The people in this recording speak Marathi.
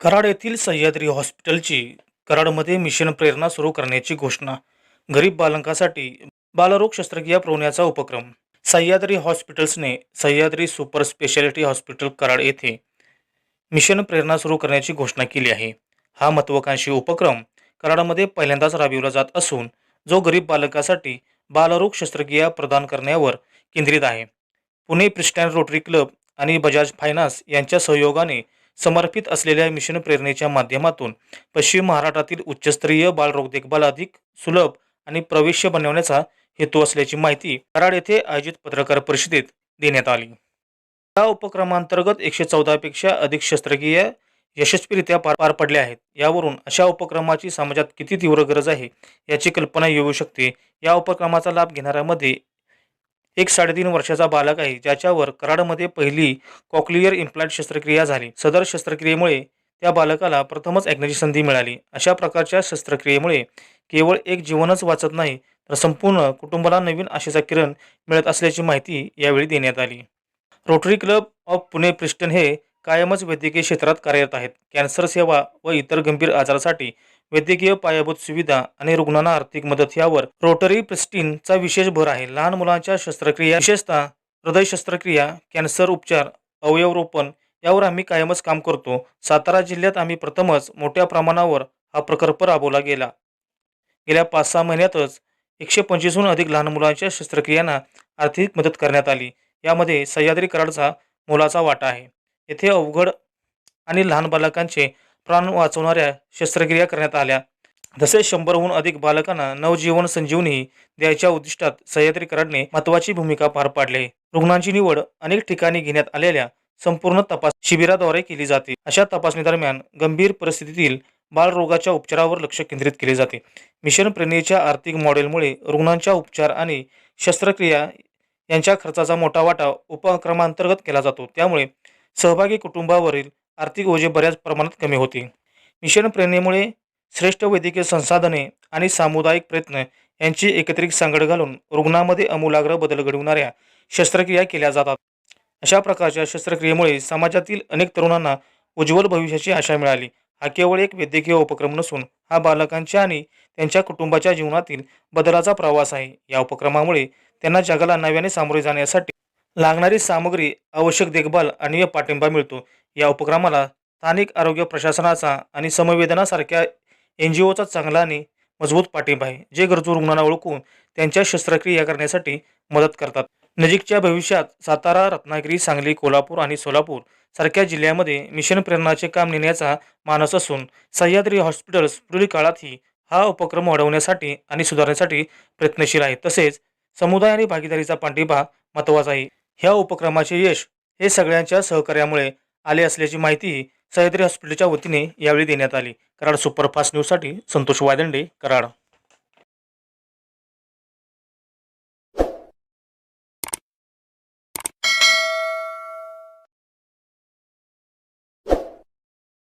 कराड येथील सह्याद्री हॉस्पिटलची कराडमध्ये मिशन प्रेरणा सुरू करण्याची घोषणा. गरीब बालकांसाठी बालरोग शस्त्रक्रिया पुरवण्याचा उपक्रम. Sahyadri हॉस्पिटल्सने Sahyadri super speciality hospital Karad येथे मिशन प्रेरणा सुरू करण्याची घोषणा केली आहे. हा महत्त्वाकांक्षी उपक्रम कराडमध्ये पहिल्यांदाच राबविला जात असून जो गरीब बालकासाठी बालरोग शस्त्रक्रिया प्रदान करण्यावर केंद्रित आहे. पुणे प्रिस्टॅन रोटरी क्लब आणि बजाज फायनान्स यांच्या सहयोगाने समर्पित असलेल्या मिशन प्रेरणेच्या माध्यमातून पश्चिम महाराष्ट्रातील उच्चस्तरीय बालरोग देखभाल अधिक सुलभ आणि प्रवेश बनवण्याचा हेतू असल्याची माहिती कराड येथे आयोजित पत्रकार परिषदेत देण्यात आली. या उपक्रमांतर्गत एकशे चौदापेक्षा अधिक शस्त्रक्रिया यशस्वीरित्या पार पार पडल्या आहेत. यावरून अशा उपक्रमाची समाजात किती तीव्र गरज आहे याची कल्पना येऊ शकते. या उपक्रमाचा लाभ घेणाऱ्यामध्ये एक साडेतीन वर्षाचा बालक आहे ज्याच्यावर कराडमध्ये पहिली कॉक्लियर इम्प्लांट शस्त्रक्रिया झाली. सदर शस्त्रक्रियेमुळे त्या बालकाला प्रथमच ऐकण्याची संधी मिळाली. अशा प्रकारच्या शस्त्रक्रियेमुळे केवळ एक जीवनच वाचत नाही तर संपूर्ण कुटुंबाला नवीन आशेचा किरण मिळत असल्याची माहिती यावेळी देण्यात आली. Rotary club of Pune pristine हे कायमच वैद्यकीय क्षेत्रात कार्यरत आहेत. कॅन्सर सेवा व इतर गंभीर आजारासाठी वैद्यकीय पायाभूत सुविधा आणि रुग्णांना आर्थिक मदत यावर रोटरी प्रिस्टीनचा विशेष भर आहे. लहान मुलांच्या शस्त्रक्रिया विशेषतः हृदय शस्त्रक्रिया कॅन्सर उपचार अवयवरोपण यावर आम्ही कायमच काम करतो. सातारा जिल्ह्यात आम्ही प्रथमच मोठ्या प्रमाणावर हा प्रकल्प राबवला गेला. गेल्या पाच सहा महिन्यातच एकशे पंचवीसहून अधिक लहान मुलांच्या शस्त्रक्रियांना आर्थिक मदत करण्यात आली. यामध्ये सह्याद्री कराडचा मोलाचा वाटा आहे. येथे अवघड आणि लहान बालकांचे प्राण वाचवणाऱ्या शस्त्रक्रिया करण्यात आल्या. तसेच शंभरहून अधिक बालकांना नवजीवन संजीवनी द्यायच्या उद्दिष्टात सह्याद्री कराडने महत्वाची भूमिका पार पाडली. रुग्णांची निवड अनेक ठिकाणी घेण्यात आलेल्या संपूर्ण तपास शिबिराद्वारे केली जाते. अशा तपासणी दरम्यान गंभीर परिस्थितीतील बालरोगाच्या उपचारावर लक्ष केंद्रित केले जाते. मिशन प्रेरणेच्या आर्थिक मॉडेलमुळे रुग्णांच्या उपचार आणि शस्त्रक्रिया यांच्या खर्चाचा मोठा वाटा उपक्रमांतर्गत केला जातो. त्यामुळे सहभागी कुटुंबावरील आर्थिक ओझे बऱ्याच प्रमाणात कमी होते मिशन प्रेरणेमुळे श्रेष्ठ वैद्यकीय संसाधने आणि सामुदायिक प्रयत्न यांची एकत्रित सांगड घालून रुग्णामध्ये अमूलाग्र बदल घडवणाऱ्या शस्त्रक्रिया केल्या जातात. अशा प्रकारच्या शस्त्रक्रियेमुळे समाजातील अनेक तरुणांना उज्ज्वल भविष्याची आशा मिळाली. हा केवळ एक वैद्यकीय उपक्रम नसून हा बालकांच्या आणि त्यांच्या कुटुंबाच्या जीवनातील बदलाचा प्रवास आहे. या उपक्रमामुळे त्यांना जगाला नव्याने सामोरे जाण्यासाठी लागणारी सामग्री आवश्यक देखभाल आणि पाठिंबा मिळतो. या उपक्रमाला स्थानिक आरोग्य प्रशासनाचा आणि समवेदनासारख्या एन जी ओचा चांगला आणि मजबूत पाठिंबा आहे जे गरजू रुग्णांना ओळखून त्यांच्या शस्त्रक्रिया करण्यासाठी मदत करतात. नजीकच्या भविष्यात सातारा रत्नागिरी सांगली कोल्हापूर आणि सोलापूर सारख्या जिल्ह्यामध्ये मिशन प्रेरणाचे काम नेण्याचा मानस असून सह्याद्री हॉस्पिटल्स पुढील काळातही हा उपक्रम वाढवण्यासाठी आणि सुधारण्यासाठी प्रयत्नशील आहे तसेच समुदाय आणि भागीदारीचा पाठिंबा महत्त्वाचा आहे. ह्या उपक्रमाचे यश हे सगळ्यांच्या सहकार्यामुळे आले असल्याची माहितीही सह्याद्री हॉस्पिटलच्या वतीने यावेळी देण्यात आली. कराड सुपरफास्ट न्यूजसाठी संतोष वायदंडे कराड.